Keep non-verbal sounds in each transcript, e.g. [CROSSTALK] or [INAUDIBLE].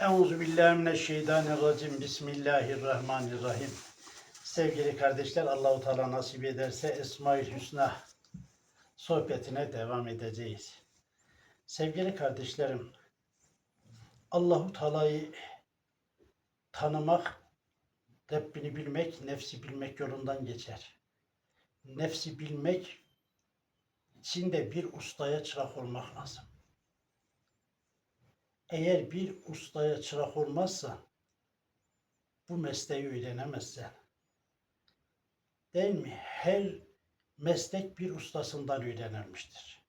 Euzu billahi mineşşeytanirracim. Bismillahirrahmanirrahim. Sevgili kardeşler, Allahu Teala nasip ederse Esmaül Hüsna sohbetine devam edeceğiz. Sevgili kardeşlerim, Allahu Teala'yı tanımak, Rabbini bilmek, nefsi bilmek yolundan geçer. Nefsi bilmek için de bir ustaya çırak olmak lazım. Eğer bir ustaya çırak olmazsa bu mesleği öğrenemezsen. Değil mi? Her meslek bir ustasından öğrenilmiştir.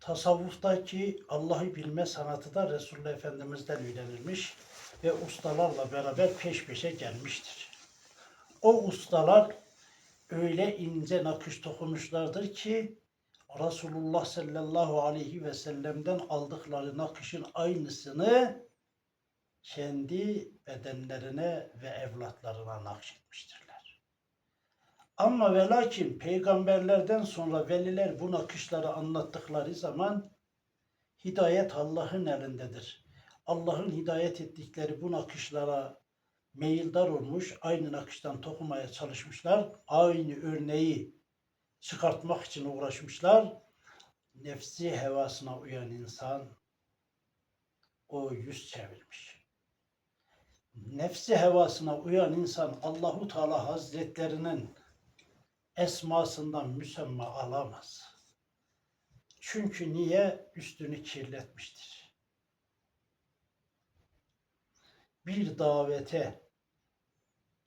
Tasavvuftaki Allah'ı bilme sanatı da Resulullah Efendimiz'den öğrenilmiş ve ustalarla beraber peş peşe gelmiştir. O ustalar öyle ince nakış dokunmuşlardır ki Resulullah sallallahu aleyhi ve sellem'den aldıkları nakışın aynısını kendi bedenlerine ve evlatlarına nakşetmiştirler. Ama ve lakin peygamberlerden sonra veliler bu nakışları anlattıkları zaman hidayet Allah'ın elindedir. Allah'ın hidayet ettikleri bu nakışlara meyildar olmuş, aynı nakıştan dokunmaya çalışmışlar. Aynı örneği çıkartmak için uğraşmışlar. Nefsi hevasına uyan insan o yüz çevirmiş. Nefsi hevasına uyan insan Allahu Teala Hazretlerinin esmasından müsemma alamaz. Çünkü niye? Üstünü kirletmiştir. Bir davete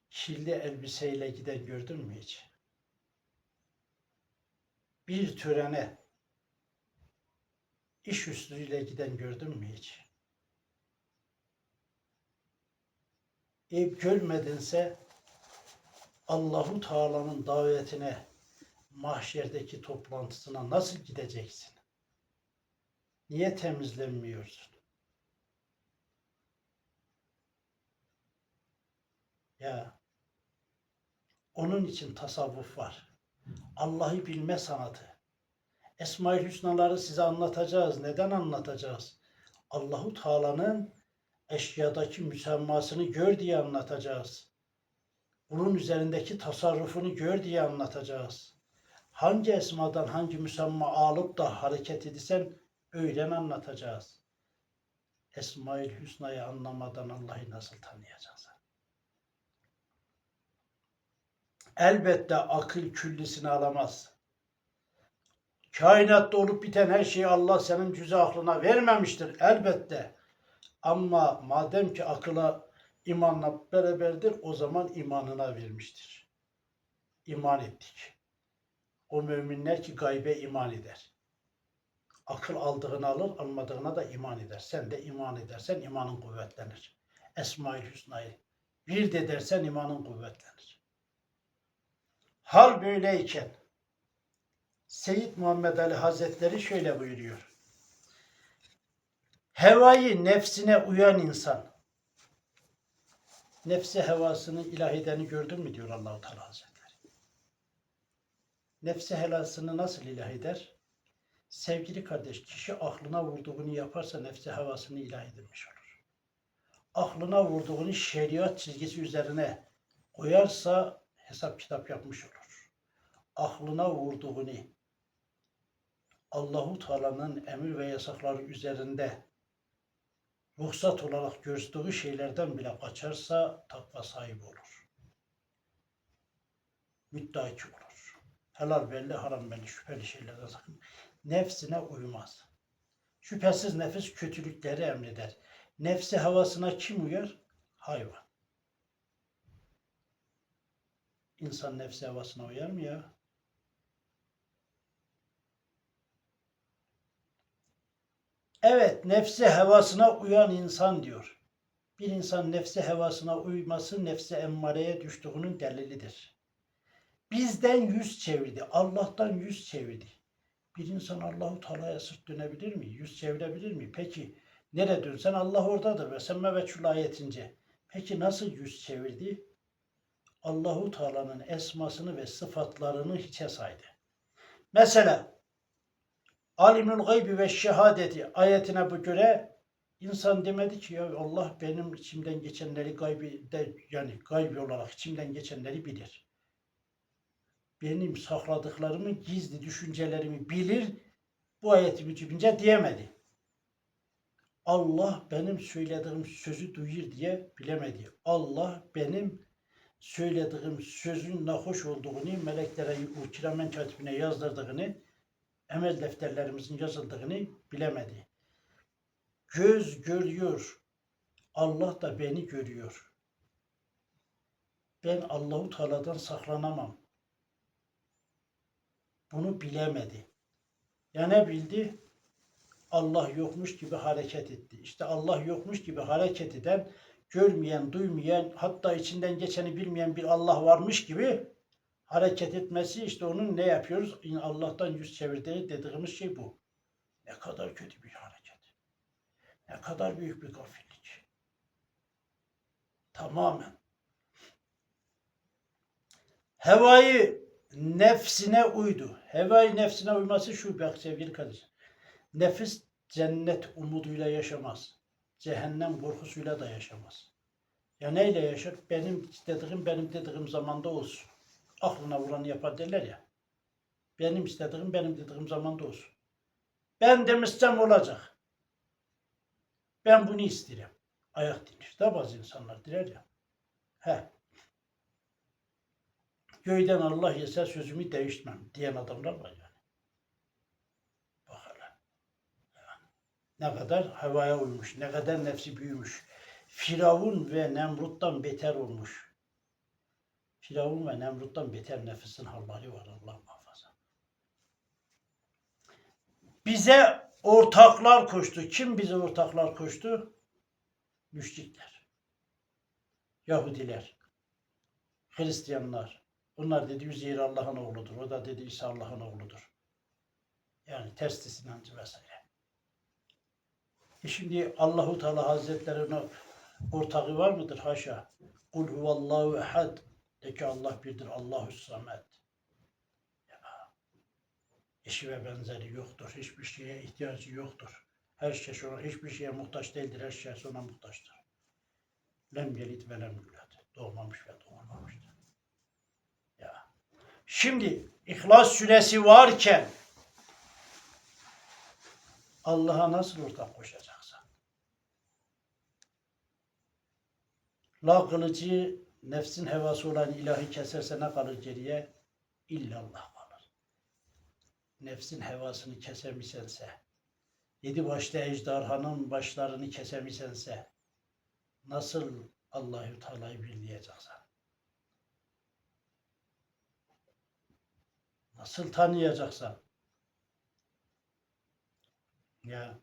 kirli elbiseyle giden gördün mü hiç? Bir törene iş üstüyle giden gördün mü hiç? E görmedinse Allahu Teala'nın davetine mahşerdeki toplantısına nasıl gideceksin? Niye temizlenmiyorsun? Ya onun için tasavvuf var. Allah'ı bilme sanatı. Esma-i Hüsnaları size anlatacağız. Neden anlatacağız? Allahu Teala'nın eşyadaki müsemmasını gör diye anlatacağız. Bunun üzerindeki tasarrufunu gör diye anlatacağız. Hangi esmadan hangi müsemma alıp da hareket edilsen öyle anlatacağız. Esma-i Hüsna'yı anlamadan Allah'ı nasıl tanıyacağız? Elbette akıl küllisini alamaz. Kainatta olup biten her şeyi Allah senin cüze aklına vermemiştir elbette. Ama madem ki akıla imanla beraberdir o zaman imanına vermiştir. İman ettik. O müminler ki gaybe iman eder. Akıl aldığını alır, almadığına da iman eder. Sen de iman edersen imanın kuvvetlenir. Esma-i Hüsna'yı bir de dersen imanın kuvvetlenir. Hal böyleyken Seyyid Muhammed Ali Hazretleri şöyle buyuruyor. Hevayı nefsine uyan insan nefsi hevasını ilah edeni gördün mü diyor Allahu Teala Hazretleri. Nefsi hevasını nasıl ilah eder? Sevgili kardeş, kişi aklına vurduğunu yaparsa nefsi hevasını ilah edilmiş olur. Aklına vurduğunu şeriat çizgisi üzerine koyarsa hesap kitap yapmış olur aklına vurduğunu Allahu Teala'nın emir ve yasakları üzerinde ruhsat olarak gördüğü şeylerden bile kaçarsa takva sahibi olur. Müddaki olur. Helal belli, haram belli, şüpheli şeylerden sakın. Nefsine uymaz. Şüphesiz nefis kötülükleri emreder. Nefsi havasına kim uyar? Hayvan. İnsan nefsi havasına uyar mı ya? Evet, nefsi hevasına uyan insan diyor. Bir insan nefsi hevasına uyması nefsi emmareye düştüğünün delilidir. Bizden yüz çevirdi, Allah'tan yüz çevirdi. Bir insan Allahu Teala'ya sırt dönebilir mi? Yüz çevirebilir mi? Peki nereye dönsen Allah oradadır ve semme ve ayetince. Peki nasıl yüz çevirdi? Allahu Teala'nın esmasını ve sıfatlarını hiçe saydı. Mesela Alimul gaybi ve şehadeti ayetine bu göre İnsan demedi ki ya Allah benim içimden geçenleri gaybi de yani gaybi olarak içimden geçenleri bilir. Benim sakladıklarımı, gizli düşüncelerimi bilir. Bu ayeti mücibince diyemedi. Allah benim söylediğim sözü duyur diye bilemedi. Allah benim söylediğim sözün nahoş olduğunu meleklere, kiramen katibine yazdırdığını, emel defterlerimizin yazıldığını bilemedi. Göz görüyor. Allah da beni görüyor. Ben Allahu Teala'dan saklanamam. Bunu bilemedi. Ya ne bildi? Allah yokmuş gibi hareket etti. İşte Allah yokmuş gibi hareket eden, görmeyen, duymayan, hatta içinden geçeni bilmeyen bir Allah varmış gibi hareket etmesi işte onun ne yapıyoruz? Allah'tan yüz çevirdiği dediğimiz şey bu. Ne kadar kötü bir hareket. Ne kadar büyük bir gafillik. Tamamen. Hevayı nefsine uydu. Hevayı nefsine uyması şu bak sevgili kardeşim. Nefis cennet umuduyla yaşamaz. Cehennem korkusuyla da yaşamaz. Ya neyle yaşar? Benim istediğim benim dediğim zamanda olsun. Aklına vuranı yapar derler ya. Benim istediğim benim dediğim zamanda olsun. Ben demişsem olacak. Ben bunu isterim. Ayak dinir. Da bazı insanlar diler ya. He. Göyden Allah yese sözümü değişmem diyen adamlar var yani. Bak hele. Yani Ne kadar havaya uymuş, ne kadar nefsi büyümüş. Firavun ve Nemrut'tan beter olmuş. Firavun ve Nemrut'tan beter nefesin halleri var Allah muhafaza. Bize ortaklar koştu. Kim bize ortaklar koştu? Müşrikler. Yahudiler. Hristiyanlar. Bunlar dedi Üzeyir Allah'ın oğludur. O da dedi İsa Allah'ın oğludur. Yani ters inancı vesaire. E şimdi Allahu Teala Hazretlerine ortağı var mıdır? Haşa. Kul huvallahu ehad. De ki Allah birdir. Allahu samet. Eşi ve benzeri yoktur. Hiçbir şeye ihtiyacı yoktur. Her şey ona, hiçbir şeye muhtaç değildir. Her şey ona muhtaçtır. Lem yelit ve lem yulat. Doğmamış ve doğmamıştır. Ya. Şimdi İhlas Suresi varken Allah'a nasıl ortak koşacaksın? La kılıcı nefsin hevası olan ilahi keserse ne kalır geriye? İllallah kalır. Nefsin hevasını kesemisense, yedi başlı ejderhanın başlarını kesemisense, nasıl Allahü Teala'yı birleyeceksin? Nasıl tanıyacaksın? Ya.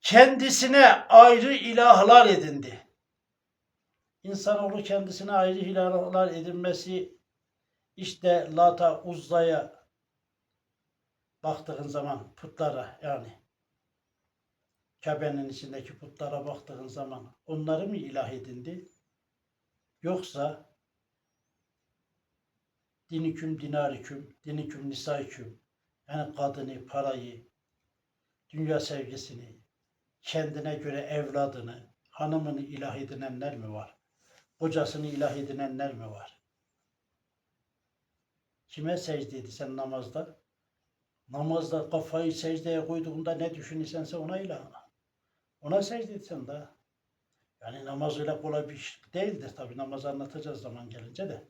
Kendisine ayrı ilahlar edindi. İnsanoğlu kendisine ayrı ilahlar edinmesi işte Lata Uzza'ya baktığın zaman putlara yani Kabe'nin içindeki putlara baktığın zaman onları mı ilah edindi? Yoksa diniküm dinariküm, diniküm nisayküm yani kadını, parayı, dünya sevgisini, kendine göre evladını, hanımını ilah edinenler mi var? Kocasını ilah edinenler mi var? Kime secde edisen namazda? Namazda kafayı secdeye koyduğunda ne düşünürsense ona ilahına. Ona secde etsen de. Yani namaz öyle kolay bir iş değildir tabi. Namazı anlatacağız zaman gelince de.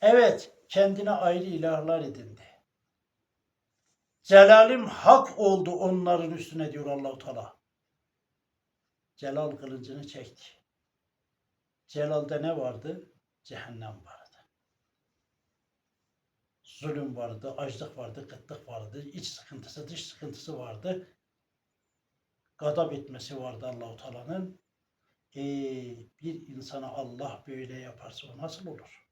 Evet, kendine ayrı ilahlar edindi. Celalim hak oldu onların üstüne diyor Allahu Teala. Celal kılıcını çekti. Celal'de ne vardı? Cehennem vardı. Zulüm vardı, açlık vardı, kıtlık vardı, iç sıkıntısı, dış sıkıntısı vardı. Gadap etmesi vardı Allahu Teala'nın. Ee, bir insana Allah böyle yaparsa o nasıl olur?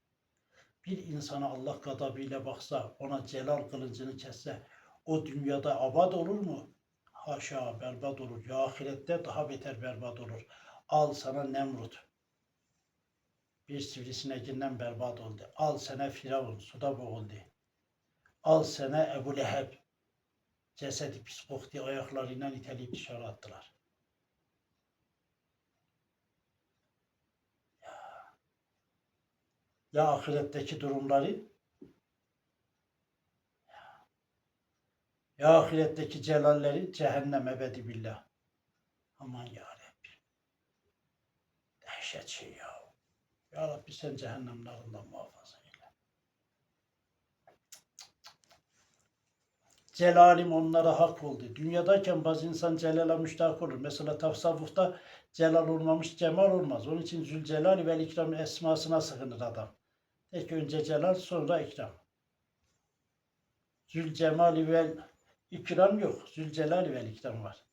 Bir insana Allah gadabıyla baksa, ona celal kılıcını kesse, o dünyada abad olur mu? Haşa berbat olur. Ya ahirette daha beter berbat olur. Al sana Nemrut. Bir sivrisinekinden berbat oldu. Al sana Firavun suda boğuldu. Al sana Ebu Leheb. Cesedi pis koktu ayaklarıyla iteleyip dışarı attılar. Ya, ya ahiretteki durumları ya ahiretteki celalleri cehennem ebedi billah. Aman ya Rabbi. Dehşet şey ya. Ya Rabbi sen cehennemlerinden muhafaza eyle. Celalim onlara hak oldu. Dünyadayken bazı insan celale müştak olur. Mesela tasavvufta celal olmamış cemal olmaz. Onun için Zülcelal ve İkram esmasına sığınır adam. Ki önce celal sonra ikram. Zülcemali vel ikram yok. Zülcelal vel ikram var.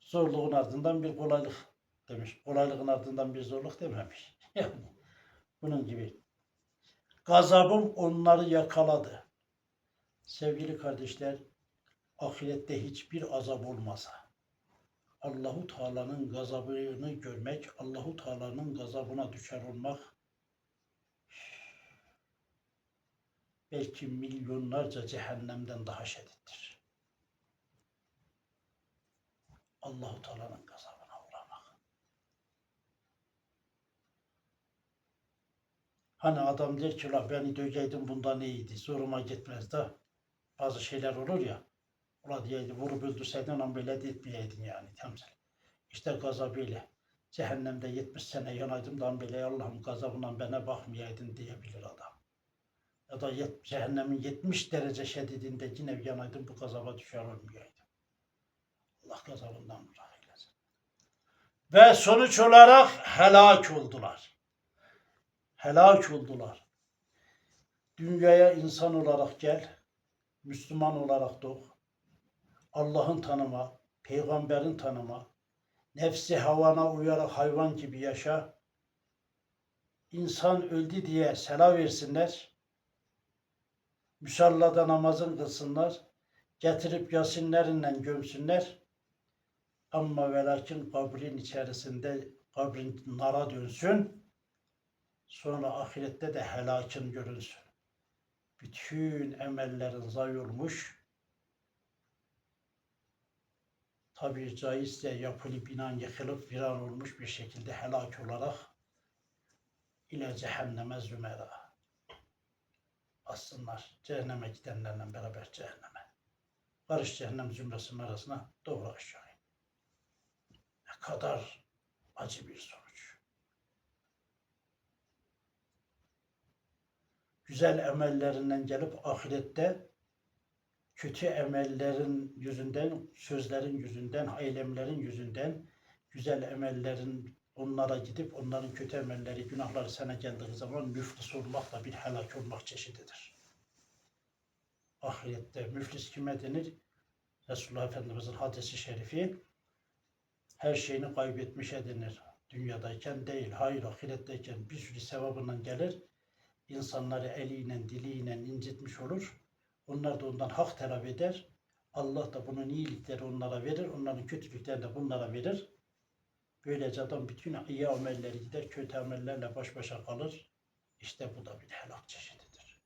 Zorluğun ardından bir kolaylık demiş. Kolaylığın ardından bir zorluk dememiş. [LAUGHS] Yani bunun gibi. Gazabım onları yakaladı. Sevgili kardeşler, ahirette hiçbir azap olmasa, Allahu Teala'nın gazabını görmek, Allahu Teala'nın gazabına düşer olmak belki milyonlarca cehennemden daha şiddettir. Allahu Teala'nın gazabına uğramak. Hani adam der ki la beni dögeydin bundan iyiydi. Zoruma gitmez de bazı şeyler olur ya. Ula diyeydi vurup öldürseydin ama böyle de etmeyeydin yani temsil. İşte gazabıyla. Cehennemde 70 sene yanaydım da böyle Allah'ım gazabından bana bakmayaydın diyebilir adam. Ya da yet, cehennemin 70 derece şiddetinde yine yanaydım bu gazaba düşer olmayaydım. Allah gazabından uzak eylesin. Ve sonuç olarak helak oldular. Helak oldular. Dünyaya insan olarak gel, Müslüman olarak doğ. Allah'ın tanıma, peygamberin tanıma, nefsi havana uyarak hayvan gibi yaşa. İnsan öldü diye sela versinler. Müsallada namazın kılsınlar. Getirip yasinlerinden gömsünler. Ama ve lakin kabrin içerisinde kabrin nara dönsün. Sonra ahirette de helakın görünsün. Bütün emellerin zayi olmuş. Tabi caizse yapılı binan yıkılıp viran olmuş bir şekilde helak olarak ile cehenneme zümera assınlar. Cehenneme gidenlerle beraber cehenneme. Barış cehennem zümresinin arasına doğru aşağı. Ne kadar acı bir sonuç. Güzel emellerinden gelip ahirette kötü emellerin yüzünden, sözlerin yüzünden, eylemlerin yüzünden, güzel emellerin onlara gidip onların kötü emelleri, günahları sana geldiği zaman müflis olmak da bir helak olmak çeşididir. Ahirette müflis kime denir? Resulullah Efendimizin hadisi şerifi her şeyini kaybetmişe denir. Dünyadayken değil, hayır ahiretteyken bir sürü sevabından gelir. İnsanları eliyle, diliyle incitmiş olur. Onlar da ondan hak talep eder. Allah da bunun iyilikleri onlara verir. Onların kötülüklerini de bunlara verir. Böylece adam bütün iyi amelleri gider, kötü amellerle baş başa kalır. İşte bu da bir helak çeşididir.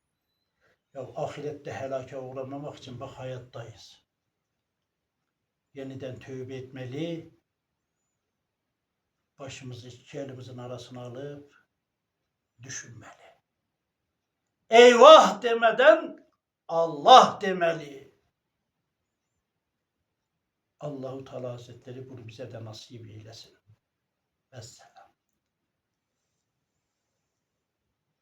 Ya ahirette helake uğramamak için bak hayattayız. Yeniden tövbe etmeli. Başımızı iki elimizin arasına alıp düşünmeli. Eyvah demeden Allah demeli. Allahu Teala Hazretleri bunu bize de nasip eylesin. ব্যাস